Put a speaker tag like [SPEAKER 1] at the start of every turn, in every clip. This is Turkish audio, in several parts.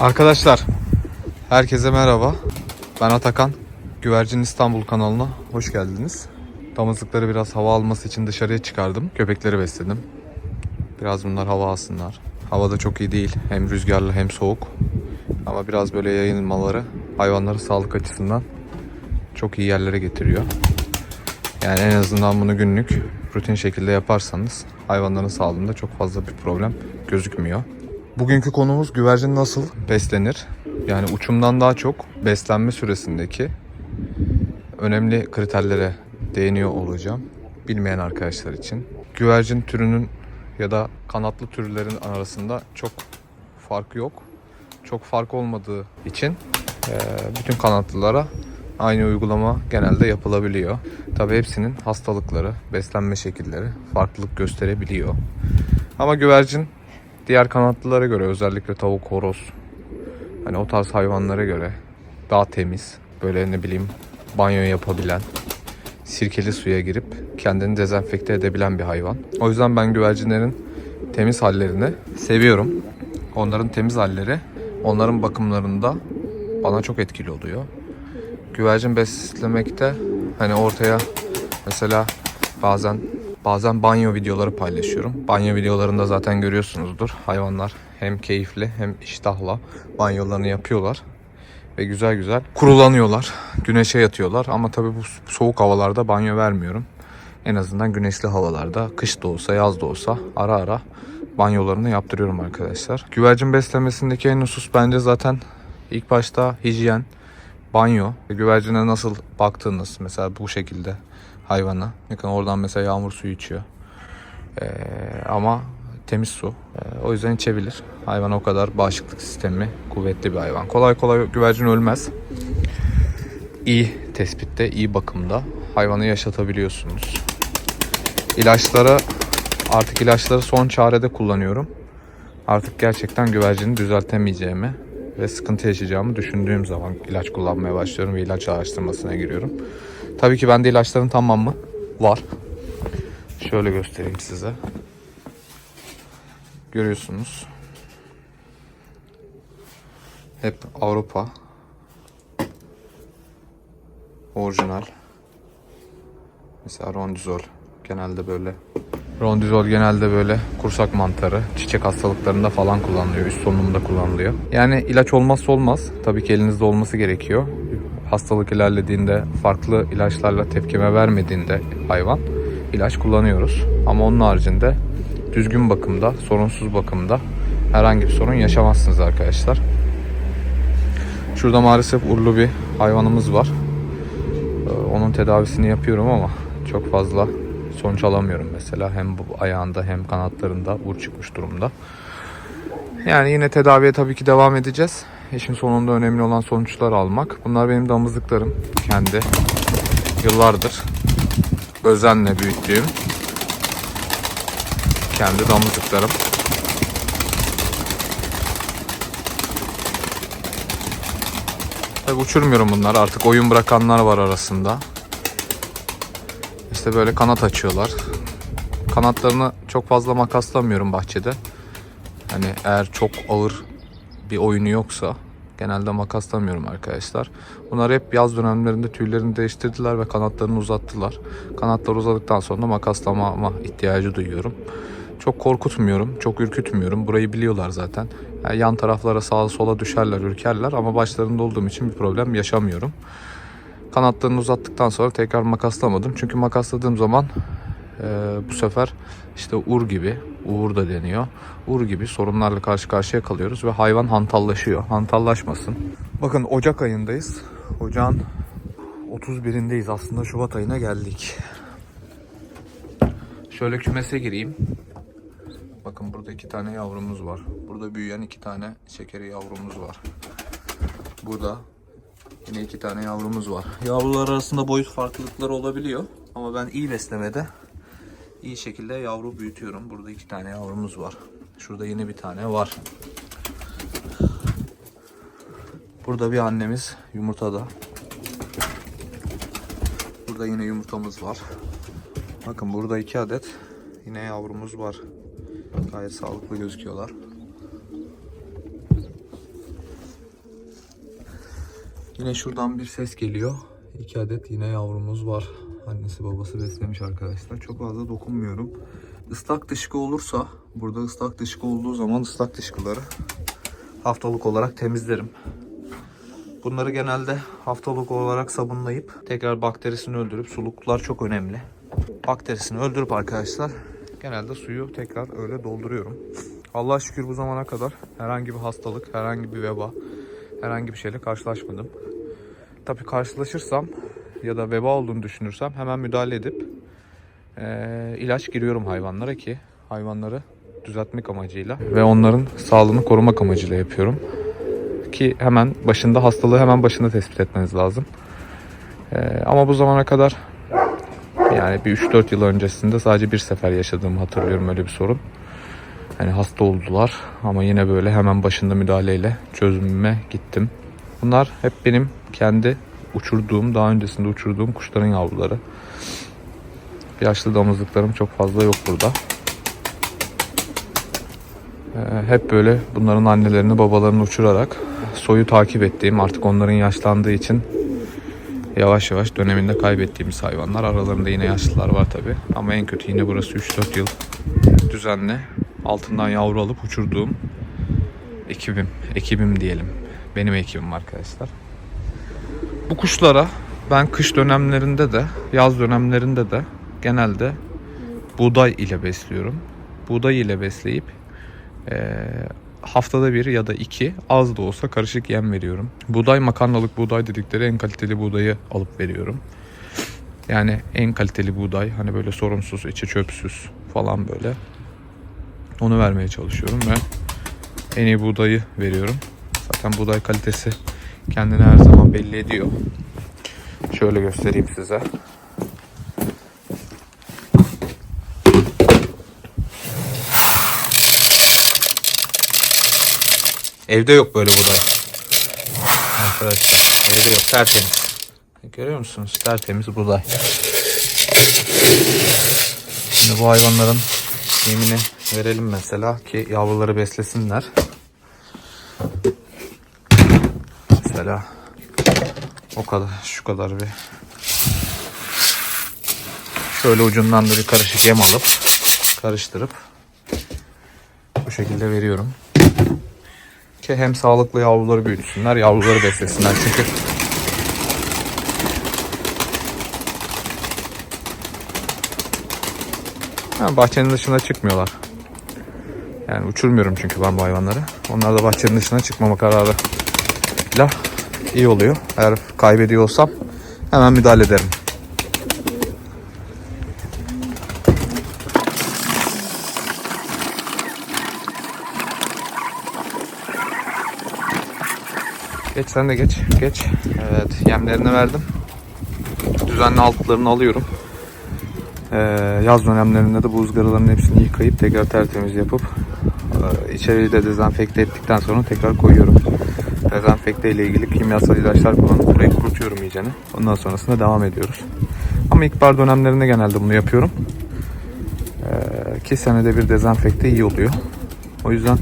[SPEAKER 1] Arkadaşlar, herkese merhaba. Ben Atakan. Güvercin İstanbul kanalına hoş geldiniz. Damızlıkları biraz hava alması için dışarıya çıkardım. Köpekleri besledim. Biraz bunlar hava alsınlar. Hava da çok iyi değil. Hem rüzgarlı hem soğuk. Ama biraz böyle yayılmaları hayvanları sağlık açısından çok iyi yerlere getiriyor. Yani en azından bunu günlük rutin şekilde yaparsanız hayvanların sağlığında çok fazla bir problem gözükmüyor. Bugünkü konumuz güvercin nasıl beslenir? Yani uçumdan daha çok beslenme süresindeki önemli kriterlere değiniyor olacağım. Bilmeyen arkadaşlar için. Güvercin türünün ya da kanatlı türlerin arasında çok fark yok. Çok fark olmadığı için bütün kanatlılara aynı uygulama genelde yapılabiliyor. Tabi hepsinin hastalıkları, beslenme şekilleri farklılık gösterebiliyor. Ama güvercin diğer kanatlılara göre özellikle tavuk, horoz hani o tarz hayvanlara göre daha temiz. Böyle ne bileyim banyo yapabilen, sirkeli suya girip kendini dezenfekte edebilen bir hayvan. O yüzden ben güvercinlerin temiz hallerini seviyorum. Onların temiz halleri onların bakımlarında bana çok etkili oluyor. Güvercin beslemekte hani ortaya mesela bazen bazen banyo videoları paylaşıyorum. Banyo videolarında zaten görüyorsunuzdur. Hayvanlar hem keyifli hem iştahla banyolarını yapıyorlar ve güzel güzel kurulanıyorlar. Güneşe yatıyorlar ama tabii bu soğuk havalarda banyo vermiyorum. En azından güneşli havalarda kış da olsa yaz da olsa ara ara banyolarını yaptırıyorum arkadaşlar. Güvercin beslemesindeki en husus bence zaten ilk başta hijyen, banyo. Güvercine nasıl baktığınız mesela bu şekilde hayvana. Bakın oradan mesela yağmur suyu içiyor. Ee, ama temiz su. Ee, o yüzden içebilir. Hayvan o kadar bağışıklık sistemi kuvvetli bir hayvan. Kolay kolay güvercin ölmez. İyi tespitte, iyi bakımda hayvanı yaşatabiliyorsunuz. İlaçları artık ilaçları son çarede kullanıyorum. Artık gerçekten güvercini düzeltemeyeceğimi ve sıkıntı yaşayacağımı düşündüğüm zaman ilaç kullanmaya başlıyorum ve ilaç araştırmasına giriyorum. Tabii ki bende ilaçların tamamı var. Şöyle göstereyim size. Görüyorsunuz. Hep Avrupa. Orijinal. Mesela rondizol. Genelde böyle. Rondizol genelde böyle kursak mantarı, çiçek hastalıklarında falan kullanılıyor. Üst solunumda kullanılıyor. Yani ilaç olmazsa olmaz. Tabii ki elinizde olması gerekiyor. Hastalık ilerlediğinde, farklı ilaçlarla tepkime vermediğinde hayvan ilaç kullanıyoruz. Ama onun haricinde düzgün bakımda, sorunsuz bakımda herhangi bir sorun yaşamazsınız arkadaşlar. Şurada maalesef urlu bir hayvanımız var. Ee, Onun tedavisini yapıyorum ama çok fazla sonuç alamıyorum mesela. Hem bu ayağında hem kanatlarında vur çıkmış durumda. Yani yine tedaviye tabii ki devam edeceğiz. İşin sonunda önemli olan sonuçlar almak. Bunlar benim damızlıklarım. Kendi yıllardır özenle büyüttüğüm kendi damızlıklarım. Tabii uçurmuyorum bunları. Artık oyun bırakanlar var arasında. İşte böyle kanat açıyorlar. Kanatlarını çok fazla makaslamıyorum bahçede. Hani eğer çok ağır bir oyunu yoksa genelde makaslamıyorum arkadaşlar. Bunlar hep yaz dönemlerinde tüylerini değiştirdiler ve kanatlarını uzattılar. Kanatlar uzadıktan sonra makaslamama ihtiyacı duyuyorum. Çok korkutmuyorum, çok ürkütmüyorum. Burayı biliyorlar zaten. Yani yan taraflara sağa sola düşerler, ürkerler ama başlarında olduğum için bir problem yaşamıyorum. Kanatlarını uzattıktan sonra tekrar makaslamadım. Çünkü makasladığım zaman e, bu sefer işte ur gibi, uğur da deniyor. Ur gibi sorunlarla karşı karşıya kalıyoruz ve hayvan hantallaşıyor. Hantallaşmasın. Bakın Ocak ayındayız. Ocağın 31'indeyiz. Aslında Şubat ayına geldik. Şöyle kümese gireyim. Bakın burada iki tane yavrumuz var. Burada büyüyen iki tane şekeri yavrumuz var. Burada yine iki tane yavrumuz var. Yavrular arasında boyut farklılıkları olabiliyor. Ama ben iyi beslemede iyi şekilde yavru büyütüyorum. Burada iki tane yavrumuz var. Şurada yeni bir tane var. Burada bir annemiz yumurtada. Burada yine yumurtamız var. Bakın burada iki adet yine yavrumuz var. Gayet sağlıklı gözüküyorlar. Yine şuradan bir ses geliyor. İki adet yine yavrumuz var. Annesi babası beslemiş arkadaşlar. Çok fazla dokunmuyorum. Islak dışkı olursa, burada ıslak dışkı olduğu zaman ıslak dışkıları haftalık olarak temizlerim. Bunları genelde haftalık olarak sabunlayıp tekrar bakterisini öldürüp suluklar çok önemli. Bakterisini öldürüp arkadaşlar genelde suyu tekrar öyle dolduruyorum. Allah'a şükür bu zamana kadar herhangi bir hastalık, herhangi bir veba, herhangi bir şeyle karşılaşmadım. Tabii karşılaşırsam ya da veba olduğunu düşünürsem hemen müdahale edip eee, ilaç giriyorum hayvanlara ki hayvanları düzeltmek amacıyla ve onların sağlığını korumak amacıyla yapıyorum. Ki hemen başında hastalığı hemen başında tespit etmeniz lazım. Eee, ama bu zamana kadar yani bir 3-4 yıl öncesinde sadece bir sefer yaşadığımı hatırlıyorum öyle bir sorun. Yani hasta oldular ama yine böyle hemen başında müdahaleyle çözümüme gittim. Bunlar hep benim kendi uçurduğum, daha öncesinde uçurduğum kuşların yavruları. Yaşlı damızlıklarım çok fazla yok burada. Ee, hep böyle bunların annelerini babalarını uçurarak soyu takip ettiğim artık onların yaşlandığı için yavaş yavaş döneminde kaybettiğimiz hayvanlar. Aralarında yine yaşlılar var tabi. Ama en kötü yine burası 3-4 yıl düzenli altından yavru alıp uçurduğum ekibim. Ekibim diyelim. Benim ekibim arkadaşlar. Bu kuşlara ben kış dönemlerinde de yaz dönemlerinde de genelde buğday ile besliyorum. Buğday ile besleyip eee, haftada bir ya da iki az da olsa karışık yem veriyorum. Buğday makarnalık buğday dedikleri en kaliteli buğdayı alıp veriyorum. Yani en kaliteli buğday hani böyle sorunsuz içi çöpsüz falan böyle. Onu vermeye çalışıyorum ve en iyi buğdayı veriyorum. Zaten buğday kalitesi kendini her zaman belli ediyor. Şöyle göstereyim size. Evde yok böyle buğday. Arkadaşlar evde yok tertemiz. Görüyor musunuz? Tertemiz buğday. Şimdi bu hayvanların yemini verelim mesela ki yavruları beslesinler. Mesela o kadar şu kadar bir şöyle ucundan da bir karışık yem alıp karıştırıp bu şekilde veriyorum. Ki hem sağlıklı yavruları büyütsünler, yavruları beslesinler. Çünkü Ha, bahçenin dışına çıkmıyorlar. Yani uçurmuyorum çünkü ben bu hayvanları. Onlar da bahçenin dışına çıkmama kararı ile iyi oluyor. Eğer kaybediyor olsam hemen müdahale ederim. Geç sen de geç. Geç. Evet yemlerini verdim. Düzenli altlarını alıyorum. Ee, yaz dönemlerinde de bu ızgaraların hepsini yıkayıp tekrar tertemiz yapıp e, içeriği de dezenfekte ettikten sonra tekrar koyuyorum. Dezenfekte ile ilgili kimyasal ilaçlar kullanıp burayı kurutuyorum iyicene. Ondan sonrasında devam ediyoruz. Ama ilkbahar dönemlerinde genelde bunu yapıyorum. Ee, iki senede bir dezenfekte iyi oluyor. O yüzden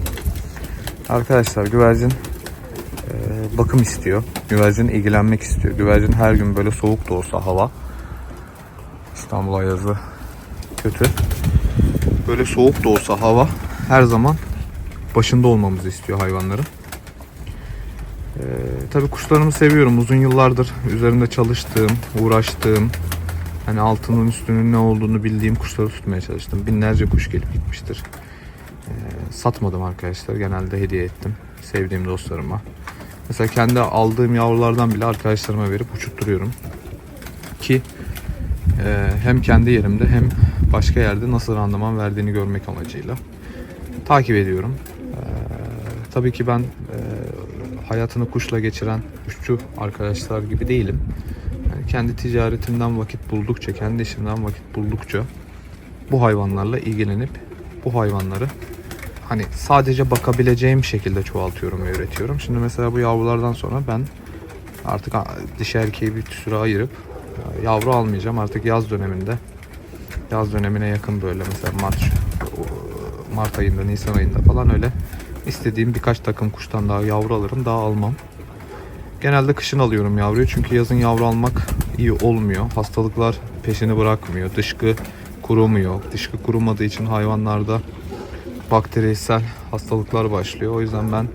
[SPEAKER 1] arkadaşlar güvercin e, bakım istiyor. Güvercin ilgilenmek istiyor. Güvercin her gün böyle soğuk da olsa hava İstanbul ayazı kötü. Böyle soğuk da olsa hava her zaman başında olmamızı istiyor hayvanların. Ee, tabii kuşlarımı seviyorum. Uzun yıllardır üzerinde çalıştığım, uğraştığım, hani altının üstünün ne olduğunu bildiğim kuşları tutmaya çalıştım. Binlerce kuş gelip gitmiştir. Ee, satmadım arkadaşlar. Genelde hediye ettim. Sevdiğim dostlarıma. Mesela kendi aldığım yavrulardan bile arkadaşlarıma verip uçutturuyorum. Ki ee, hem kendi yerimde hem başka yerde nasıl randıman verdiğini görmek amacıyla takip ediyorum. Ee, tabii ki ben e, hayatını kuşla geçiren kuşçu arkadaşlar gibi değilim. Yani kendi ticaretimden vakit buldukça, kendi işimden vakit buldukça bu hayvanlarla ilgilenip bu hayvanları hani sadece bakabileceğim şekilde çoğaltıyorum ve üretiyorum. Şimdi mesela bu yavrulardan sonra ben artık dişi erkeği bir süre ayırıp yavru almayacağım artık yaz döneminde. Yaz dönemine yakın böyle mesela Mart Mart ayında, Nisan ayında falan öyle istediğim birkaç takım kuştan daha yavru alırım, daha almam. Genelde kışın alıyorum yavruyu çünkü yazın yavru almak iyi olmuyor. Hastalıklar peşini bırakmıyor. Dışkı kurumuyor. Dışkı kurumadığı için hayvanlarda bakteriyel hastalıklar başlıyor. O yüzden ben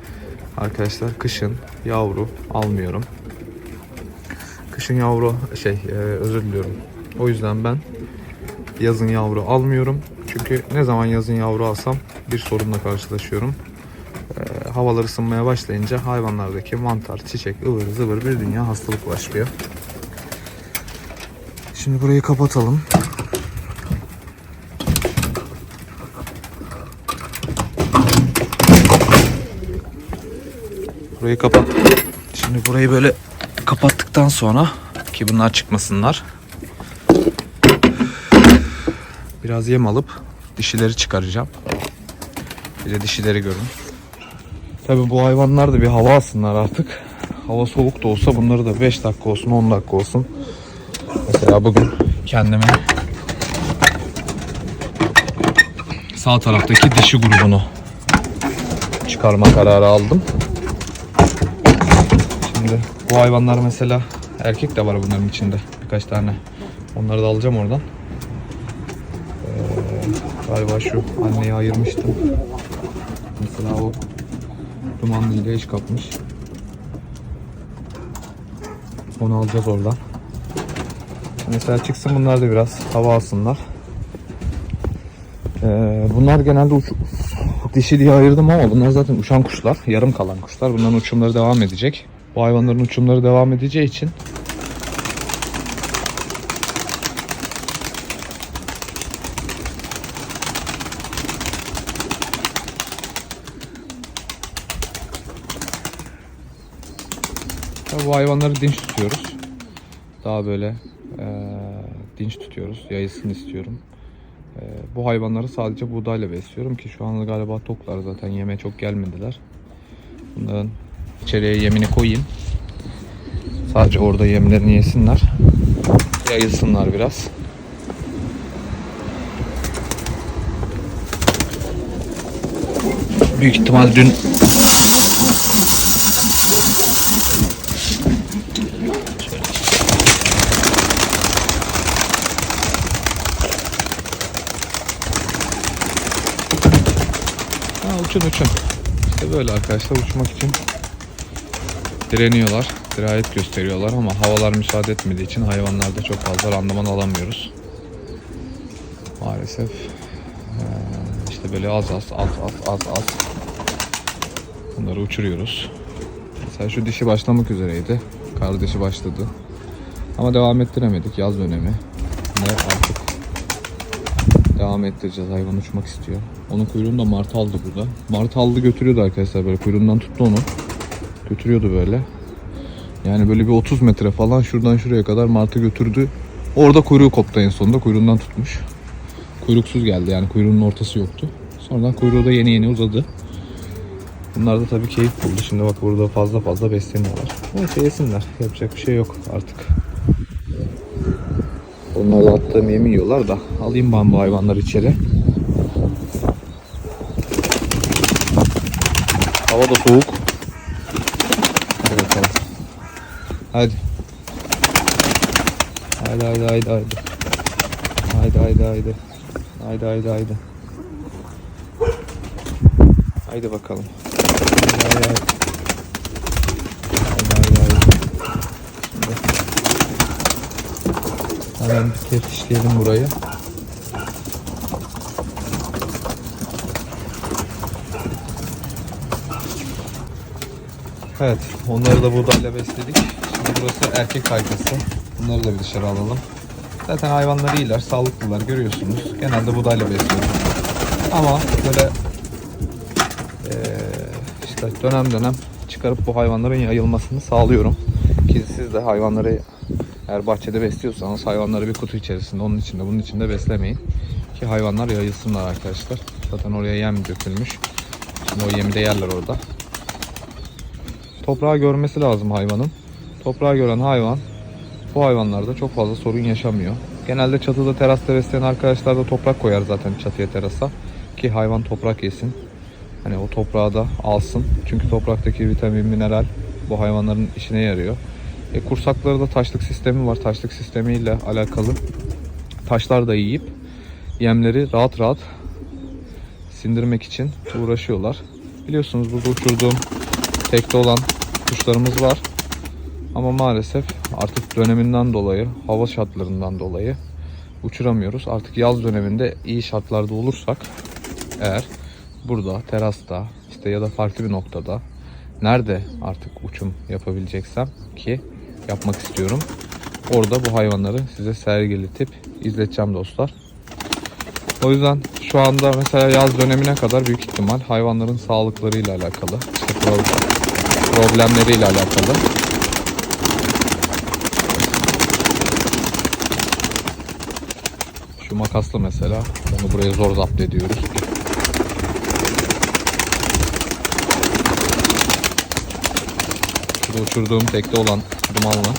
[SPEAKER 1] arkadaşlar kışın yavru almıyorum. Kışın yavru şey e, özür diliyorum. O yüzden ben yazın yavru almıyorum. Çünkü ne zaman yazın yavru alsam bir sorunla karşılaşıyorum. E, havalar ısınmaya başlayınca hayvanlardaki mantar, çiçek, ıvır zıvır bir dünya hastalık başlıyor. Şimdi burayı kapatalım. Burayı kapat. Şimdi burayı böyle kapattıktan sonra ki bunlar çıkmasınlar. Biraz yem alıp dişileri çıkaracağım. Bir de dişileri görün. Tabi bu hayvanlar da bir hava alsınlar artık. Hava soğuk da olsa bunları da 5 dakika olsun 10 dakika olsun. Mesela bugün kendime sağ taraftaki dişi grubunu çıkarma kararı aldım. Şimdi bu hayvanlar mesela erkek de var bunların içinde birkaç tane. Onları da alacağım oradan. Ee, galiba şu anneyi ayırmıştım. Mesela o dumanlı ile eş kapmış. Onu alacağız oradan. Mesela çıksın bunlar da biraz hava alsınlar. Ee, bunlar genelde uç, dişi diye ayırdım ama bunlar zaten uçan kuşlar. Yarım kalan kuşlar. Bunların uçumları devam edecek. Bu hayvanların uçumları devam edeceği için hayvanları dinç tutuyoruz. Daha böyle eee, dinç tutuyoruz. Yayılsın istiyorum. Eee, bu hayvanları sadece buğdayla besliyorum ki şu anda galiba toklar zaten yeme çok gelmediler. Bunların içeriye yemini koyayım. Sadece orada yemlerini yesinler. Yayılsınlar biraz. Büyük ihtimal dün uçun uçun. İşte böyle arkadaşlar uçmak için direniyorlar. Dirayet gösteriyorlar ama havalar müsaade etmediği için hayvanlarda çok fazla randıman alamıyoruz. Maalesef işte böyle az az az az az az bunları uçuruyoruz. Mesela şu dişi başlamak üzereydi. Kardeşi başladı. Ama devam ettiremedik yaz dönemi. Ne artık devam ettireceğiz. Hayvan uçmak istiyor. Onun kuyruğunu da martı aldı burada. Martı aldı götürüyordu arkadaşlar böyle kuyruğundan tuttu onu. Götürüyordu böyle. Yani böyle bir 30 metre falan şuradan şuraya kadar martı götürdü. Orada kuyruğu koptu en sonunda. Kuyruğundan tutmuş. Kuyruksuz geldi yani kuyruğunun ortası yoktu. Sonradan kuyruğu da yeni yeni uzadı. Bunlar da tabii keyif buldu. Şimdi bak burada fazla fazla besleniyorlar. Neyse yesinler. Yapacak bir şey yok artık. Onlar attığım yemi yiyorlar da. Alayım ben bu hayvanları içeri. Hava da soğuk. Hadi bakalım. Hadi. Haydi haydi haydi haydi. Haydi haydi haydi. Haydi haydi haydi. Haydi bakalım. Haydi haydi haydi. Şimdi hemen bir teftişleyelim burayı. Evet, onları da buğdayla besledik. Şimdi burası erkek kaykası. Bunları da bir dışarı alalım. Zaten hayvanlar iyiler, sağlıklılar görüyorsunuz. Genelde buğdayla besliyorum. Ama böyle eee, işte dönem dönem çıkarıp bu hayvanların yayılmasını sağlıyorum. Ki siz de hayvanları eğer bahçede besliyorsanız hayvanları bir kutu içerisinde onun içinde bunun içinde beslemeyin. Ki hayvanlar yayılsınlar arkadaşlar. Zaten oraya yem dökülmüş. Şimdi o yemi de yerler orada. Toprağı görmesi lazım hayvanın. Toprağı gören hayvan bu hayvanlarda çok fazla sorun yaşamıyor. Genelde çatıda terasta besleyen arkadaşlar da toprak koyar zaten çatıya terasa. Ki hayvan toprak yesin. Hani o toprağı da alsın. Çünkü topraktaki vitamin, mineral Bu hayvanların işine yarıyor. E, kursakları da taşlık sistemi var. Taşlık sistemiyle alakalı taşlar da yiyip yemleri rahat rahat sindirmek için uğraşıyorlar. Biliyorsunuz burada uçurduğum tekte olan kuşlarımız var. Ama maalesef artık döneminden dolayı, hava şartlarından dolayı uçuramıyoruz. Artık yaz döneminde iyi şartlarda olursak eğer burada, terasta işte ya da farklı bir noktada nerede artık uçum yapabileceksem ki yapmak istiyorum. Orada bu hayvanları size sergiletip izleteceğim dostlar. O yüzden şu anda mesela yaz dönemine kadar büyük ihtimal hayvanların sağlıklarıyla alakalı, işte pro- problemleriyle alakalı Şu makasla mesela onu buraya zor zapt ediyoruz. Şurada uçurduğum tekte olan dumanla.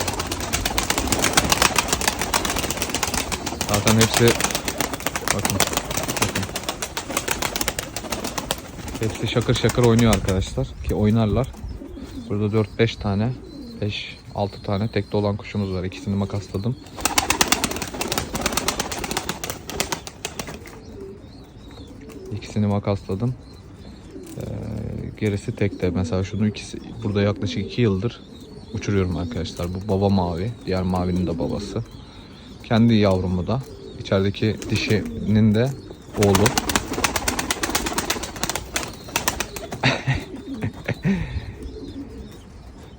[SPEAKER 1] Zaten hepsi bakın, bakın. Hepsi şakır şakır oynuyor arkadaşlar ki oynarlar. Burada 4-5 tane 5-6 tane tekte olan kuşumuz var. İkisini makasladım. İkisini makasladım. Gerisi tekte. Mesela şunu ikisi burada yaklaşık 2 yıldır uçuruyorum arkadaşlar. Bu baba mavi. Diğer mavinin de babası. Kendi yavrumu da. İçerideki dişinin de oğlu.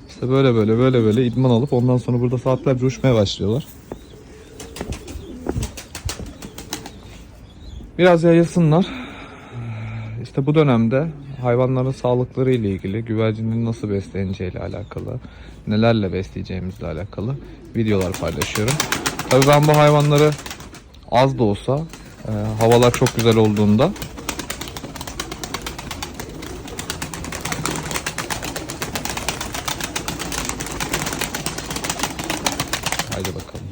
[SPEAKER 1] İşte böyle böyle böyle böyle idman alıp ondan sonra burada saatlerce uçmaya başlıyorlar. Biraz yayılsınlar. İşte bu dönemde hayvanların sağlıkları ile ilgili, güvercinin nasıl besleneceği ile alakalı, nelerle besleyeceğimizle alakalı videolar paylaşıyorum. Tabii ben bu hayvanları az da olsa e, havalar çok güzel olduğunda Haydi bakalım.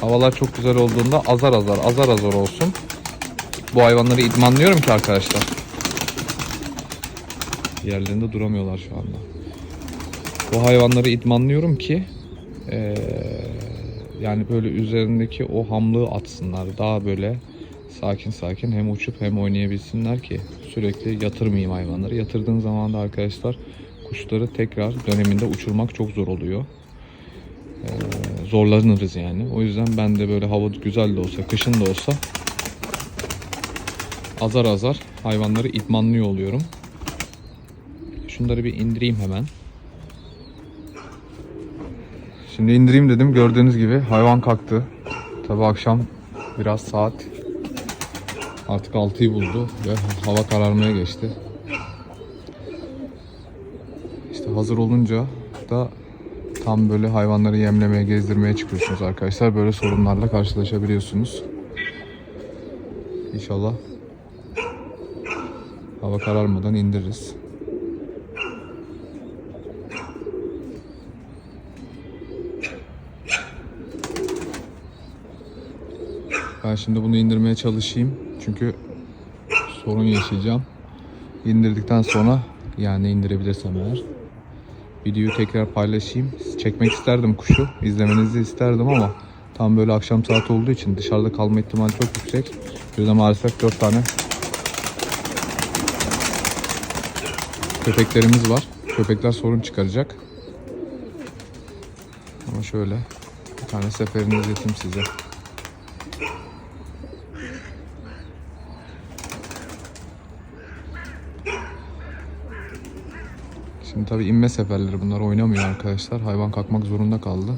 [SPEAKER 1] Havalar çok güzel olduğunda azar azar azar azar olsun. Bu hayvanları idmanlıyorum ki arkadaşlar. Yerlerinde duramıyorlar şu anda. Bu hayvanları idmanlıyorum ki eee, yani böyle üzerindeki o hamlığı atsınlar. Daha böyle sakin sakin hem uçup hem oynayabilsinler ki sürekli yatırmayayım hayvanları. Yatırdığın zaman da arkadaşlar kuşları tekrar döneminde uçurmak çok zor oluyor. Eee, zorlanırız yani. O yüzden ben de böyle hava güzel de olsa, kışın da olsa azar azar hayvanları idmanlıyor oluyorum. Şunları bir indireyim hemen. Şimdi indireyim dedim. Gördüğünüz gibi hayvan kalktı. Tabi akşam biraz saat artık 6'yı buldu ve hava kararmaya geçti. İşte hazır olunca da tam böyle hayvanları yemlemeye, gezdirmeye çıkıyorsunuz arkadaşlar. Böyle sorunlarla karşılaşabiliyorsunuz. İnşallah hava kararmadan indiririz. Şimdi bunu indirmeye çalışayım. Çünkü sorun yaşayacağım. İndirdikten sonra yani indirebilirsem eğer videoyu tekrar paylaşayım. Çekmek isterdim kuşu. izlemenizi isterdim ama tam böyle akşam saati olduğu için dışarıda kalma ihtimali çok yüksek. Bir de maalesef 4 tane köpeklerimiz var. Köpekler sorun çıkaracak. Ama şöyle bir tane seferini izleteyim size. Şimdi tabii inme seferleri bunlar oynamıyor arkadaşlar. Hayvan kalkmak zorunda kaldı.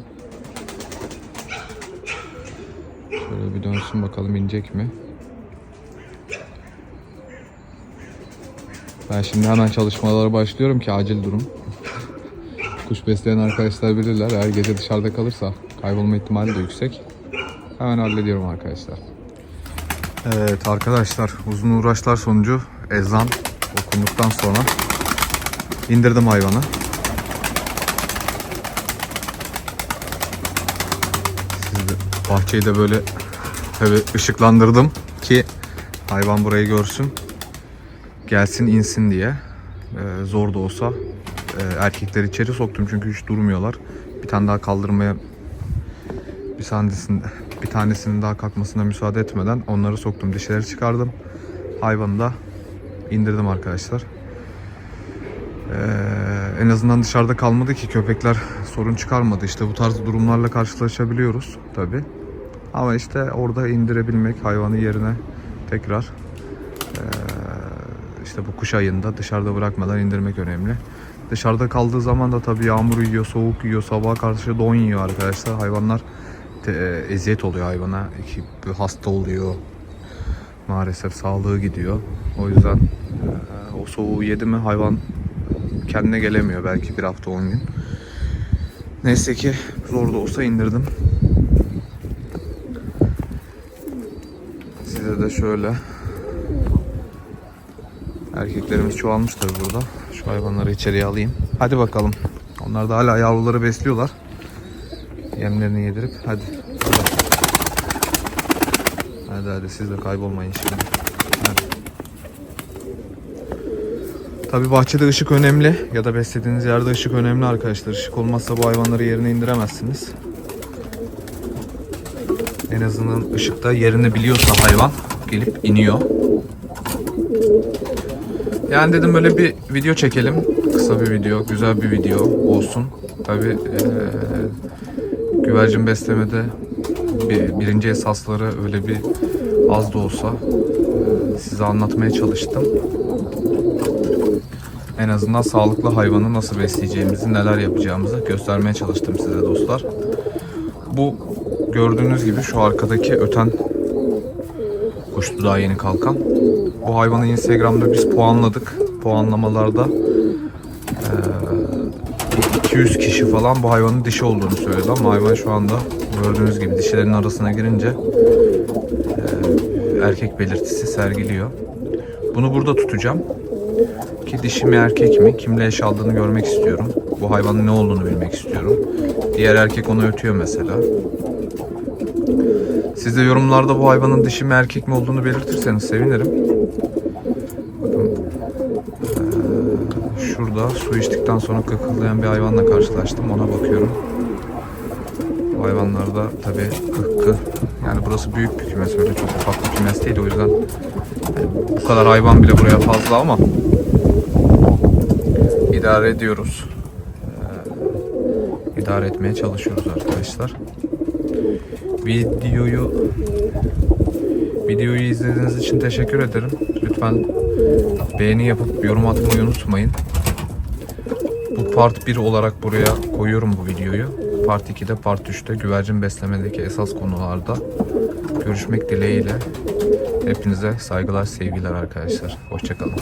[SPEAKER 1] Şöyle bir dönsün bakalım inecek mi? Ben şimdi hemen çalışmalara başlıyorum ki acil durum. Kuş besleyen arkadaşlar bilirler. Eğer gece dışarıda kalırsa kaybolma ihtimali de yüksek. Hemen hallediyorum arkadaşlar. Evet arkadaşlar uzun uğraşlar sonucu ezan okunduktan sonra indirdim hayvanı. Bahçeyi de böyle tabii ışıklandırdım ki hayvan burayı görsün. Gelsin insin diye. Ee, zor da olsa e, erkekleri içeri soktum çünkü hiç durmuyorlar. Bir tane daha kaldırmaya bir tanesinin, bir tanesinin daha kalkmasına müsaade etmeden onları soktum. Dişileri çıkardım. Hayvanı da indirdim arkadaşlar. Ee, en azından dışarıda kalmadı ki köpekler sorun çıkarmadı. İşte bu tarz durumlarla karşılaşabiliyoruz tabi. Ama işte orada indirebilmek hayvanı yerine tekrar ee, işte bu kış ayında dışarıda bırakmadan indirmek önemli. Dışarıda kaldığı zaman da tabi yağmur yiyor, soğuk yiyor, sabaha karşı don yiyor arkadaşlar. Hayvanlar te- e, eziyet oluyor hayvana. Hasta oluyor. Maalesef sağlığı gidiyor. O yüzden e, o soğuğu yedi mi hayvan kendine gelemiyor belki bir hafta 10 gün. Neyse ki zor da olsa indirdim. Size de şöyle erkeklerimiz çoğalmış tabi burada. Şu hayvanları içeriye alayım. Hadi bakalım. Onlar da hala yavruları besliyorlar. Yemlerini yedirip hadi. Hadi hadi siz de kaybolmayın şimdi. Hadi. Tabi bahçede ışık önemli ya da beslediğiniz yerde ışık önemli arkadaşlar. Işık olmazsa bu hayvanları yerine indiremezsiniz. En azından ışıkta yerini biliyorsa hayvan gelip iniyor. Yani dedim böyle bir video çekelim. Kısa bir video, güzel bir video olsun. Tabi güvercin beslemede bir, birinci esasları öyle bir az da olsa eee, size anlatmaya çalıştım. En azından sağlıklı hayvanı nasıl besleyeceğimizi, neler yapacağımızı göstermeye çalıştım size dostlar. Bu gördüğünüz gibi şu arkadaki öten kuştu daha yeni kalkan. Bu hayvanı Instagram'da biz puanladık. Puanlamalarda eee, 200 kişi falan bu hayvanın dişi olduğunu söyledi ama hayvan şu anda gördüğünüz gibi dişilerin arasına girince erkek belirtisi sergiliyor. Bunu burada tutacağım dişi mi erkek mi kimle eş aldığını görmek istiyorum. Bu hayvanın ne olduğunu bilmek istiyorum. Diğer erkek onu ötüyor mesela. Siz de yorumlarda bu hayvanın dişi mi erkek mi olduğunu belirtirseniz sevinirim. Eee, şurada su içtikten sonra kıkırdayan bir hayvanla karşılaştım. Ona bakıyorum. Bu hayvanlarda tabi kıkkı yani burası büyük bir kümes öyle çok ufak bir kümes değil o yüzden yani bu kadar hayvan bile buraya fazla ama idare ediyoruz. Eee, idare etmeye çalışıyoruz arkadaşlar. Videoyu videoyu izlediğiniz için teşekkür ederim. Lütfen beğeni yapıp yorum atmayı unutmayın. Bu part 1 olarak buraya koyuyorum bu videoyu. Part 2'de, part 3'te güvercin beslemedeki esas konularda görüşmek dileğiyle. Hepinize saygılar, sevgiler arkadaşlar. Hoşçakalın.